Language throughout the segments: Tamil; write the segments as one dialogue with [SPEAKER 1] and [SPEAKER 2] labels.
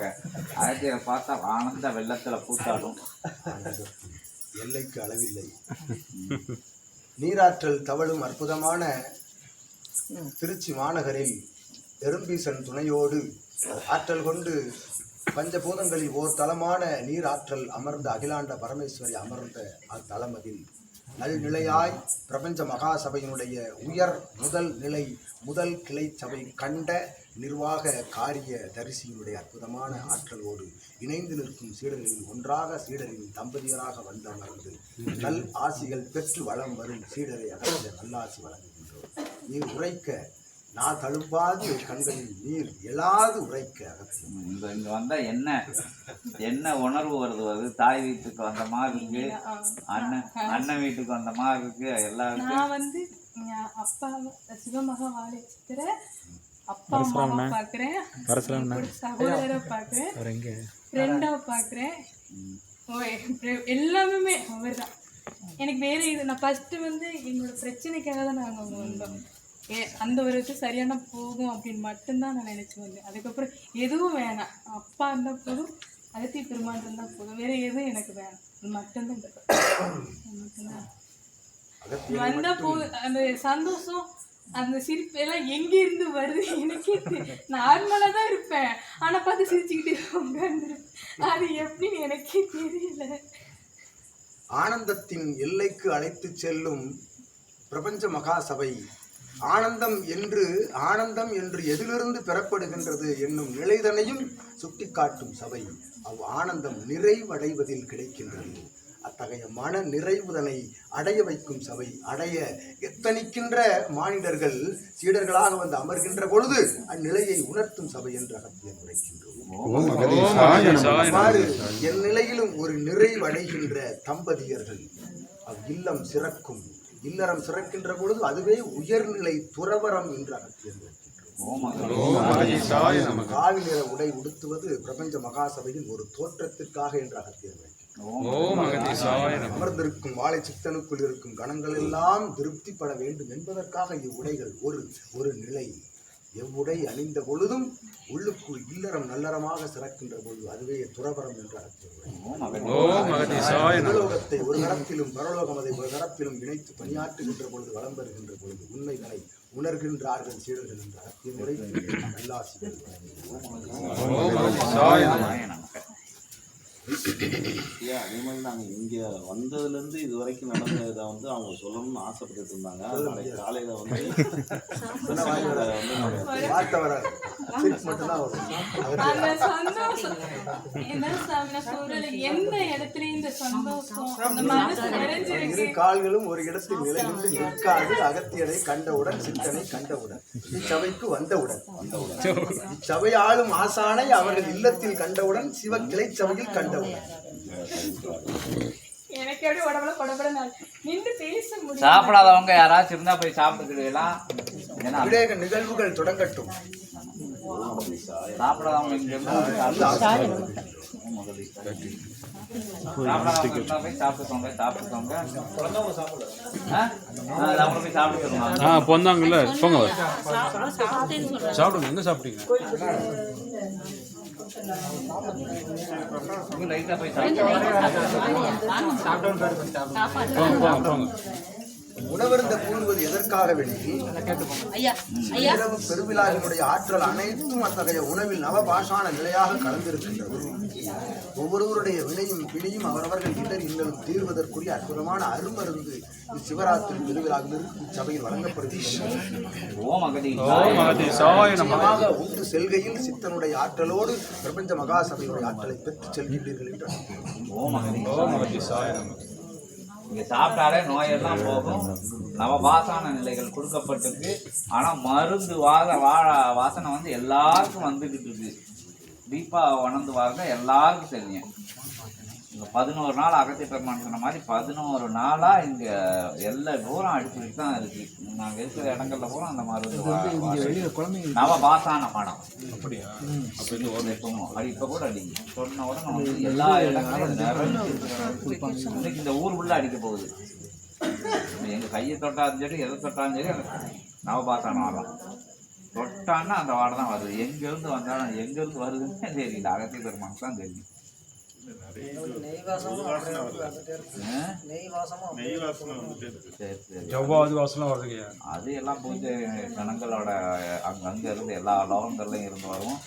[SPEAKER 1] ஆமாங்க அகத்தியரை பார்த்தா ஆனந்த வெள்ளத்தில் கூத்தாடும்
[SPEAKER 2] எல்லைக்கு அளவில்லை. நீராற்றல் தவழும் அற்புதமான திருச்சி மாநகரில் எறும்பீசன் துணையோடு ஆற்றல் கொண்டு பஞ்சபூதங்களில் ஓர் தளமான நீர் ஆற்றல் அமர்ந்த அகிலாண்ட பரமேஸ்வரி அமர்ந்த அத்தலமதில் நல்நிலையாய் பிரபஞ்ச மகாசபையினுடைய உயர் முதல் நிலை முதல் கிளை சபை கண்ட நிர்வாக காரிய தரிசியினுடைய அற்புதமான ஆற்றலோடு இணைந்து நிற்கும் சீடர்களில் ஒன்றாக சீடரின் தம்பதியராக வந்தமர்ந்து நல் ஆசிகள் பெற்று வளம் வரும் சீடரை அகற்ற நல்லாசி வழங்குகின்றோம். நீ உரைக்க நான் தழும்பாது கண்களில் நீர் எழாது உரைக்க அகத்தியம்
[SPEAKER 1] இந்த இங்க வந்தா என்ன? என்ன உணர்வு வருது? அது தாய் வீட்டுக்கு வந்த மாதிரி இருக்கு. அண்ணன் அண்ணன் வீட்டுக்கு வந்த மாதிரி இருக்கு. எல்லாருக்கும்
[SPEAKER 3] நான் வந்து என் அப்பா சிவமகா வாழை சித்திர அப்பா அம்மாவை பாக்குறேன் சகோதரரை பாக்குறேன் ஃப்ரெண்டா பாக்குறேன் ஓ, எ- எல்லாமே அவர் தான் எனக்கு வேற இது நான் ஃபர்ஸ்ட் வந்து எங்களோட பிரச்சனைக்காக தான் நாங்கள் வந்தோம். ஏ அந்த ஒரு இது சரியான போகும் அப்படின்னு மட்டும்தான் நான் நினைச்சு வந்தேன். அதுக்கப்புறம் எதுவும் வேணாம். அப்பா இருந்தால் போதும் அகத்தி பெருமாள் இருந்தால் போதும். வேற எதுவும் எனக்கு வேணாம். அது மட்டும்தான் வந்தா போ அந்த சந்தோஷம் அந்த சிரிப்பு எல்லாம் எங்க இருந்து வருது? எனக்கே நார்மலா தான் இருப்பேன். ஆனா பார்த்து சிரிச்சுக்கிட்டே உட்காந்துருப்பேன் அது எப்படின்னு எனக்கே தெரியல.
[SPEAKER 2] ஆனந்தத்தின் எல்லைக்கு அழைத்துச் செல்லும் பிரபஞ்ச மகாசபை ஆனந்தம் என்று ஆனந்தம் என்று எதிலிருந்து பெறப்படுகின்றது என்னும் நிலைதனையும் சுட்டிக்காட்டும் சபை. அவ் ஆனந்தம் நிறைவடைவதில் கிடைக்கின்றது. அத்தகைய மன நிறைவுதனை அடைய வைக்கும் சபை அடைய எத்தனிக்கின்ற மானிடர்கள் சீடர்களாக வந்து அமர்கின்ற பொழுது அந்நிலையை உணர்த்தும் சபை என்று அகத்தியம் உரைக்கின்றோம். என் நிலையிலும் ஒரு நிறைவடைகின்ற தம்பதியர்கள் அவ் இல்லம் சிறக்கும் இல்லறம் சிறக்கின்ற பொழுது அதுவே உயர்நிலை துறவரம் என்று அகத்தியம் உரைக்கின்றோம் காவி நிற உடை உடுத்துவது பிரபஞ்ச மகாசபையின் ஒரு தோற்றத்திற்காக என்று அகத்தியம் உரைக்கின்றோம் அமர்ந்திருக்கும் வாழை சித்தனுக்குள் இருக்கும் கணங்கள் எல்லாம் திருப்திப்பட வேண்டும் என்பதற்காக இவ்வுடைகள் ஒரு ஒரு நிலை. எவ்வுடை அணிந்த பொழுதும் உள்ளுக்குள் இல்லறம் நல்லறமாக சிறக்கின்ற பொழுது அதுவே துறவரம் என்று அர்த்தம் ஒரு கரத்திலும் பரலோகம் அதை ஒரு கரத்திலும் இணைத்து பணியாற்றுகின்ற பொழுது வளம் பெறுகின்ற பொழுது உண்மைகளை உணர்கின்றார்கள் சீடர்கள் என்ற அர்த்தம் உரைக்கின்ற
[SPEAKER 4] ஐயா அதே மாதிரி நாங்கள் இங்கே வந்ததுலேருந்து இது வரைக்கும் நடந்ததை வந்து அவங்க சொல்லணும்னு ஆசைப்பட்டுட்டு இருந்தாங்க. நாளைக்கு காலையில் வந்து இதை
[SPEAKER 2] வார்த்தை மட்டும்தான்
[SPEAKER 3] எந்த இடத்துலயும் இந்த சந்தோஷம்?
[SPEAKER 2] கால்களும் ஒரு இடத்தில் நிலைநின்று நிற்காது. அகத்தியனை கண்டவுடன் சித்தனை கண்டவுடன். இச்சபைக்கு வந்தவுடன். இச்சபை ஆளும் ஆசானை அவர்கள் இல்லத்தில் கண்டவுடன் சிவ கிளை சபையில் கண்டவுடன்.
[SPEAKER 3] எனக்கு அப்படியே உடம்புல நாள் நின்று பேச முடியும்
[SPEAKER 1] சாப்பிடாதவங்க யாராச்சும் இருந்தா போய்
[SPEAKER 2] விவேக நிகழ்வுகள் தொடங்கட்டும்.
[SPEAKER 1] சாப்பிடாதவங்க இங்க ஆ?
[SPEAKER 5] பொந்தாங்கல்ல போங்க. சாப்பிடுங்க. எங்க சாப்பிட்டீங்க?
[SPEAKER 2] உணவருந்த கூறுவது எதற்காக வேண்டி இரவு பெருவிழாவினுடைய ஆற்றல் அனைத்தும் அத்தகைய உணவில் நவபாஷான நிலையாக கலந்திருக்கின்றது. ஒவ்வொருவருடைய வினையும் பிணியும் அவரவர்கள் இடர் இன்னலும் தீர்வதற்குரிய அற்புதமான அருமருந்து இச்சிவராத்திரி பெருவிழாவில் சபையில் வழங்கப்படுகின்றது.
[SPEAKER 1] ஓம் அகதி.
[SPEAKER 5] ஓம் அகதி. சாய நம.
[SPEAKER 2] நிச்சயமாக உண்டு செல்கையில் சித்தனுடைய ஆற்றலோடு பிரபஞ்ச மகாசபையுடைய ஆற்றலை பெற்று செல்கின்றீர்கள் என்று
[SPEAKER 1] இங்க சாப்பிட்டாலே நோயெல்லாம் போகும். நவபாசான நிலைகள் கொடுக்கப்பட்டிருக்கு. ஆனா மருந்து வாத வாழ வாசனை வந்து எல்லாருக்கும் வந்துகிட்டு இருக்கு. தீபா உணர்ந்து வாங்க எல்லாருக்கும் தெரியும் இங்க பதினோரு நாள் அகத்திய பெருமான் சொன்ன மாதிரி பதினோரு நாளா இங்க எல்லா பூரம் அடிச்சுட்டு தான் இருக்கு. நாங்க இருக்கிற இடங்கள்ல பூரா அந்த மருந்து வா- வாசனை. நவபாசான மனம்
[SPEAKER 5] அப்படியா?
[SPEAKER 1] அது இப்ப கூட அடிங்க. சொன்ன உடனே வந்து எல்லா இருக்கிறது. இன்னைக்கு இந்த ஊர் உள்ள அடிக்க போகுது. எங்க கையை தொட்டாலும் சரி எதை தொட்டாலும் சரி நவபாசானம் ஆடும் தொட்டான்னா அந்த வாடை தான் வருது. எங்க இருந்து வந்தாலும் எங்க இருந்து வருதுன்னு தெரியல. அகத்திய பெருமானுக்கு தான் தெரியும். அது எல்லாம் பூஜை கணங்களோட அங்கங்க இருந்து எல்லா லோகங்கள்லையும் இருந்து வரும்.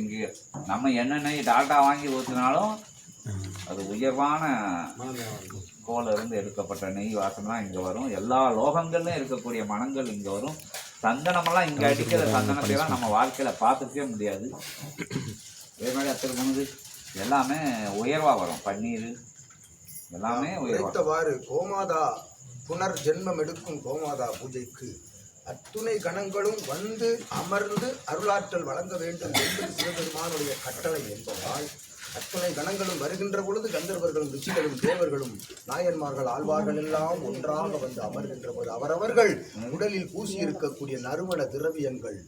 [SPEAKER 1] இங்க நம்ம எண்ணெய் டாட்டா வாங்கி ஊற்றினாலும் அது உயர்வான கோல இருந்து எடுக்கப்பட்ட நெய் வாசம்லாம் இங்க வரும். எல்லா லோகங்கள்லயும் இருக்கக்கூடிய மனங்கள் இங்க வரும். சந்தனமெல்லாம் இங்க அடிக்கிற சந்தனத்தை எல்லாம் நம்ம வாழ்க்கையில பார்த்துக்கவே முடியாது. அத்தனை போனது. எல்லாமே உயர்வா வரும். பன்னீர் எல்லாமே உயர்வா
[SPEAKER 2] உரைத்தவாறு கோமாதா புனர் ஜென்மம் எடுக்கும் கோமாதா பூஜைக்கு. அத்துணை கணங்களும் வந்து அமர்ந்து அருளாற்றல் வழங்க வேண்டும் என்பது சிவபெருமானுடைய கட்டளை என்பதால் அத்துணை கணங்களும் வருகின்ற பொழுது கந்தர்வர்களும் ரிஷிகளும் தேவர்களும் நாயன்மார்கள் ஆழ்வார்கள் எல்லாம் ஒன்றாக வந்து அமர்கின்ற போது அவரவர்கள் உடலில் பூசி இருக்கக்கூடிய நறுமண திரவியங்கள்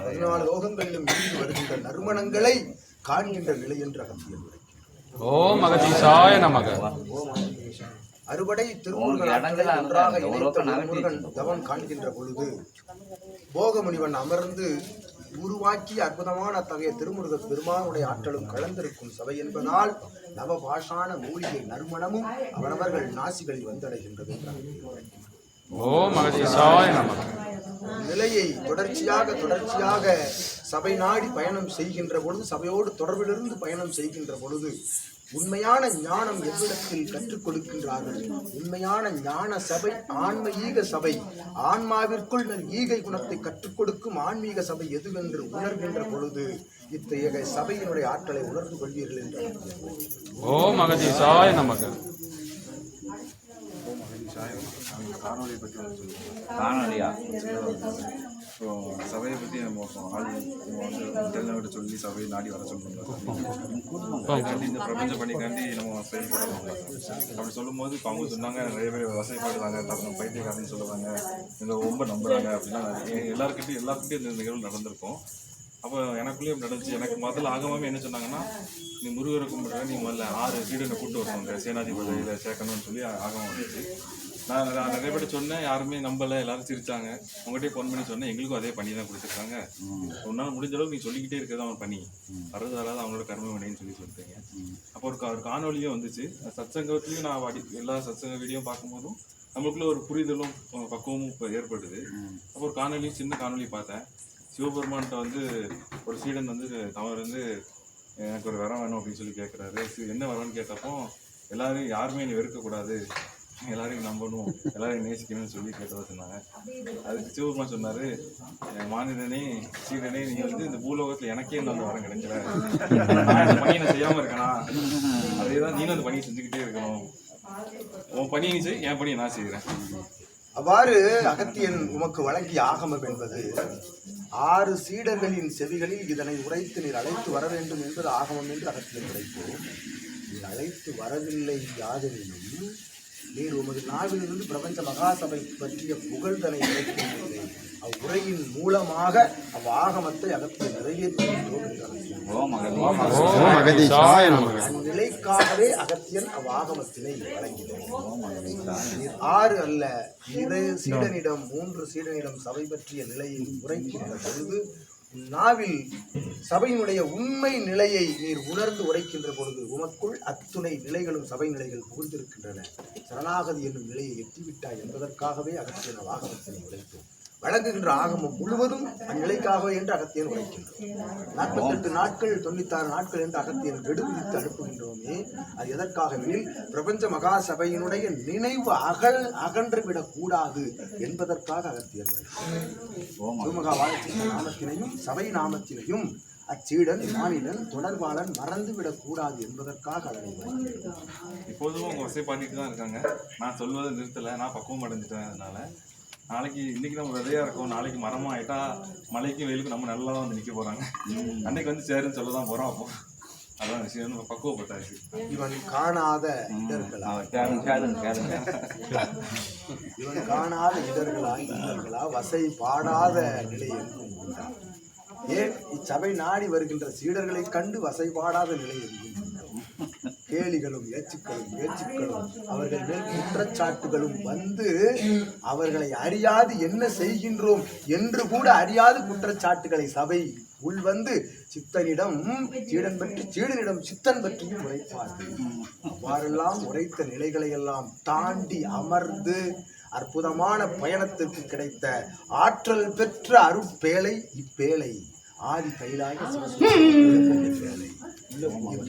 [SPEAKER 2] பதினாலு லோகங்களிலும் இருந்து வருகின்ற நறுமணங்களை காண்கின்ற நிலை என்று உரைக்கிறார்.
[SPEAKER 5] ஓம் அகதீசாய நமக
[SPEAKER 2] அறுபடை திருமுருகன் ஒன்றாக இணைத்த தவம் காண்கின்ற பொழுது போகமுனிவன் அமர்ந்து உருவாக்கி அற்புதமான அத்தகைய திருமுருக பெருமானுடைய ஆற்றலும் கலந்திருக்கும் சபை என்பதால் நவபாஷான மூலிகை நறுமணமும் அவரவர்கள் நாசிகளில் வந்தடைகின்றது நிலையை தொடர்ச்சியாக தொடர்ச்சியாக சபை நாடி பயணம் செய்கின்ற பொழுது சபையோடு தொடர்பிலிருந்து பயணம் செய்கின்ற பொழுது உண்மையான ஞானம் எவ்விடத்தில் கற்றுக் கொடுக்கின்றார்கள்? உண்மையான ஞான சபை ஆன்ம ஈக சபை. ஆன்மாவிற்குள் நம் ஈகை குணத்தை கற்றுக் கொடுக்கும் ஆன்மீக சபை எதுவென்று உணர்கின்ற பொழுது இத்தகைய சபையினுடைய ஆற்றலை உணர்ந்து கொள்வீர்கள் என்று
[SPEAKER 5] ஓ அகதீசாய நமக்கு
[SPEAKER 6] காணொலியை பற்றி
[SPEAKER 1] காணொலியா
[SPEAKER 6] இப்போ சபையை பற்றி நம்ம ஆள் நம்ம வந்து முதல்ல சொல்லி சபையை நாடி வர அதுக்காண்டி இந்த பிரபஞ்ச பணிக்காண்டி நம்ம செயல்படுறோம் அப்படி சொல்லும்போது இப்போ அவங்க சொன்னாங்க நிறைய பேர் வசதிப்படுறாங்க தப்பு பைத்தியக்காரன்னு சொல்லுவாங்க. இவங்க ரொம்ப நம்புறாங்க அப்படின்னா எல்லாருக்கிட்டையும் எல்லாருக்கிட்டையும் இந்த நிகழ்வு நடந்திருக்கும். அப்போ எனக்குள்ளேயும் நடந்துச்சு. எனக்கு முதல்ல ஆகமாமே என்ன சொன்னாங்கன்னா நீ முருகரை கும்பிடுற நீ முதல்ல ஆறு சீடனை கூட்டு வரணும் சேனாதிபதியில் சேர்க்கணும்னு சொல்லி ஆகமாக வந்துச்சு. நான் நான் நிறைய பேர் சொன்னேன் யாருமே நம்பலை எல்லாரும் சிரிச்சாங்க. உங்கள்கிட்ட ஃபோன் பண்ணி சொன்னேன் எங்களுக்கும் அதே பண்ணி தான் கொடுத்துருக்காங்க. உன்னால் முடிஞ்ச அளவுக்கு நீ சொல்லிக்கிட்டே இருக்கிறது அவன் பண்ணி வர்றது வராது அவனோட கர்ம வினைன்னு சொல்லி சொல்லிட்டீங்க. அப்போ ஒரு கா- ஒரு காணொலியும் வந்துச்சு. சத்சங்கத்துலேயும் நான் அடி எல்லா சத்சங்க வீடியோ பார்க்கும்போதும் நம்மளுக்குள்ள ஒரு புரிதலும் பக்குவமும் இப்போ ஏற்படுது. அப்போ ஒரு காணொலியும் சின்ன காணொலி பார்த்தேன். சிவபெருமான்கிட்ட வந்து ஒரு சீடன் வந்து அவர் வந்து எனக்கு ஒரு வரம் வேணும் அப்படின்னு சொல்லி கேட்குறாரு என்ன வரம்னு கேட்டப்போ எல்லாரும் யாருமே நீ வெறுக்கக்கூடாது. எல்லாரையும் நம்பணும். எல்லாரையும் நேசிக்கணும்னு சொல்லி கேட்டதா சொன்னாங்க. அதுக்கு சிவபெருமான் சொன்னாரு "என் சீடனே நீ வந்து இந்த பூலோகத்துல எனக்கே இந்த வரம் கிடைக்கல. அந்த பணியை நான் செய்யாம இருக்கனா? அதே தான் நீனும் அந்த பணியை செஞ்சுக்கிட்டே இருக்கணும். உன் பணியை நீ செய் என் பணியை நான் செய்கிறேன்
[SPEAKER 2] அவ்வாறு அகத்தியன் உமக்கு வழங்கிய ஆகமம் என்பது ஆறு சீடர்களின் செவிகளில் இதனை உரைத்து நீர் அழைத்து வர வேண்டும் என்பது ஆகமம் என்று அகத்தில் உரைப்போம் நீர் அழைத்து வரவில்லை யாதெனினும் நீர் உமது நாவிலிருந்து பிரபஞ்ச மகாசபை பற்றிய புகழ்தனை உரைக்கின்றீர்கள் அவ்வுரையின் மூலமாக அவ்வாகமத்தை அகத்தியன் நிறைவேற்றுகின்றோம் என்று அகத்தியன் அவ்வாகமத்தினை வழங்கினார் ஆறு அல்ல இரு சீடனிடம் மூன்று சீடனிடம் சபை பற்றிய நிலையை உரைக்கின்ற பொழுது நாவில் சபையினுடைய உண்மை நிலையை நீர் உணர்ந்து உரைக்கின்ற பொழுது உமக்குள் அத்துணை நிலைகளும் சபை நிலைகள் புகுந்திருக்கின்றன. சரணாகதி என்னும் நிலையை எட்டிவிட்டாய் என்பதற்காகவே அகத்தியன் அவ்வாகமத்தினை உரைத்தோம். வழங்குகின்ற ஆகமம் முழுவதும் அந்நிலைக்காக என்று அகத்தியன் உரைக்கின்றோம் நாற்பத்தெட்டு நாட்கள் தொண்ணூத்தாறு நாட்கள் என்று அகத்தியன் கெடுவித்து அனுப்புகின்றோமே அது எதற்காக எனில் பிரபஞ்ச மகா சபையினுடைய நினைவு அகல் அகன்று விடக்கூடாது என்பதற்காக அகத்தியன் சிவமகா வாழ்க்கை நாமத்தினையும் சபை நாமத்தினையும் அச்சீடன் மாநிலன் தொடர்பாளன் மறந்துவிடக் கூடாது என்பதற்காக அதனை
[SPEAKER 6] இப்போதும் அவங்க வசைப்பாட்டிட்டு தான் இருக்காங்க. நான் சொல்வதை நிறுத்தலை. நான் பக்குவம் அடைஞ்சிட்டேன் அதனால. நாளைக்கு இன்னைக்கு நம்ம விதையா இருக்கோம். நாளைக்கு மரமா ஆயிட்டா மழைக்கும் வெயிலுக்கும் நம்ம நல்லா தான் வந்து நிக்க போறாங்க. அன்னைக்கு வந்து சேருன்னு சொல்ல தான் போறோம் அப்போ. அதான் விஷயம் நம்ம பக்குவப்பட்டாச்சு.
[SPEAKER 2] இவன் காணாத இவன் காணாத இடர்களா இடர்களா வசை பாடாத நிலை ஏன் இச்சபை நாடி வருகின்ற சீடர்களை கண்டு வசை பாடாத நிலை உண்டா? கேலிகளும் ஏச்சுக்களும் ஏச்சுக்களும் அவர்கள் மேல் குற்றச்சாட்டுகளும் வந்து அவர்களை அறியாது என்ன செய்கின்றோம் என்று கூட அறியாது குற்றச்சாட்டுகளை. சபை உள்வந்து சித்தனிடம் சீடன் பற்றி சீடனிடம் சித்தன் பற்றியும் உரைப்பார்கள் அவ்வாறெல்லாம் உரைத்த நிலைகளை எல்லாம் தாண்டி அமர்ந்து அற்புதமான பயணத்திற்கு கிடைத்த ஆற்றல் பெற்ற அருட்பேலை இப்பேலை ஆதி கைலாய பேலை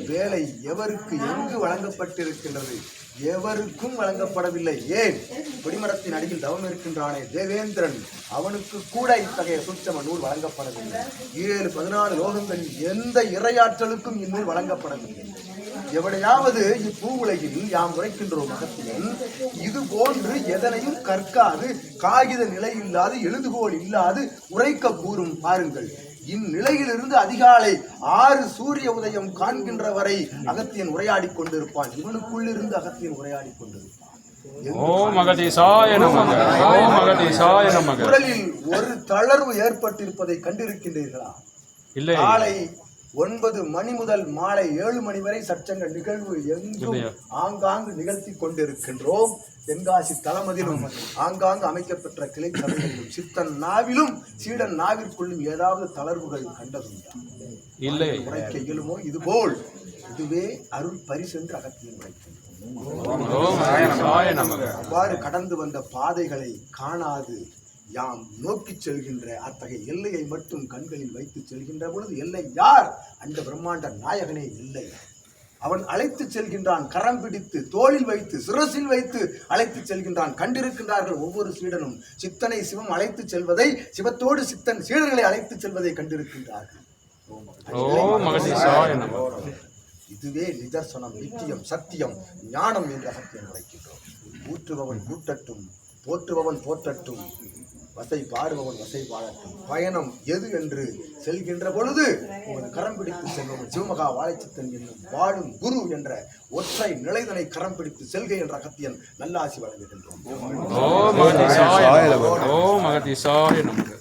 [SPEAKER 2] வேலை எவருக்கு எங்கு வழங்கப்பட்டிருக்கின்றது? எவருக்கும் வழங்கப்படவில்லை. ஏன்? கொடிமரத்தின் அடியில் தவம் இருக்கின்றானே தேவேந்திரன். அவனுக்கு கூட இத்தகைய சுற்றம நூல் வழங்கப்படவில்லை. ஏழு பதினாலு லோகங்களில் எந்த இறையாற்றலுக்கும் இந்நூல் வழங்கப்படவில்லை. எவடையாவது இப்பூ உலகில் யாம் உரைக்கின்றோம் அகத்தியன் இது போன்று எதனையும் கற்காது. காகித நிலை இல்லாது எழுதுகோல் இல்லாது உரைக்க கூறும் பாருங்கள். இந்நிலையிலிருந்து அதிகாலை ஆறு சூரிய உதயம் காண்கின்ற வரை அகத்தியன் உரையாடிக் கொண்டிருப்பான். இவனுக்குள்ளிருந்து அகத்தியன் உரையாடிக் கொண்டிருப்பான். குரலில் ஒரு தளர்வு ஏற்பட்டிருப்பதை கண்டிருக்கின்றீர்களா?
[SPEAKER 5] இல்லை.
[SPEAKER 2] ஒன்பது மணி முதல் மாலை ஏழு மணி வரை சச்சங்க நிகழ்வு எங்கும் ஆங்காங்கு நிகழ்த்தி கொண்டிருக்கின்றோம். தென்காசி தளமதிலும் ஆங்காங்கு அமைக்கப்பெற்ற கிளை சபைகளிலும் சித்தன் நாவிலும் சீடன் நாவிற்குள்ளும் ஏதாவது தளர்வுகள் கண்டதுண்டா?
[SPEAKER 5] இல்லை.
[SPEAKER 2] உரைக்க இயலுமோ? இதுபோல். இதுவே அருள் பரிசென்று அகத்தியம் உரைக்கின்றோம் அவ்வாறு கடந்து வந்த பாதைகளை காணாது. யாம் நோக்கிச் செல்கின்ற அத்தகைய எல்லையை மட்டும் கண்களில் வைத்து செல்கின்ற பொழுது எல்லை யார் அந்த பிரம்மாண்ட நாயகனே இல்லை. அவன் அழைத்துச் செல்கின்றான் கரம் பிடித்து தோளில் வைத்து சிரசில் வைத்து அழைத்துச் செல்கின்றான். கண்டிருக்கின்றார்கள் ஒவ்வொரு சீடனும். சித்தனை சிவம் அழைத்துச் செல்வதை சிவத்தோடு சித்தன் சீடர்களை அழைத்துச் செல்வதை கண்டிருக்கின்றார்கள். இதுவே நிதர்சனம் நித்தியம் சத்தியம் ஞானம் என்று அகத்தியம் உரைக்கின்றோம். ஊற்றுபவன் கூட்டட்டும் போற்றுபவன் போற்றட்டும். வசை பாடுபவன் வசை பாடட்டும். பயணம் எது என்று செல்கின்ற பொழுது உமது கரம் பிடித்து செல்லும் சிவமகா வாழைச்சித்தன் என்னும் வாழும் குரு என்ற ஒற்றை நிலைதனை கரம் பிடித்து செல்கை என்ற அகத்தியன் நல்லாசி வழங்குகின்றோம்.
[SPEAKER 5] ஓம் அகதீசாய நமக.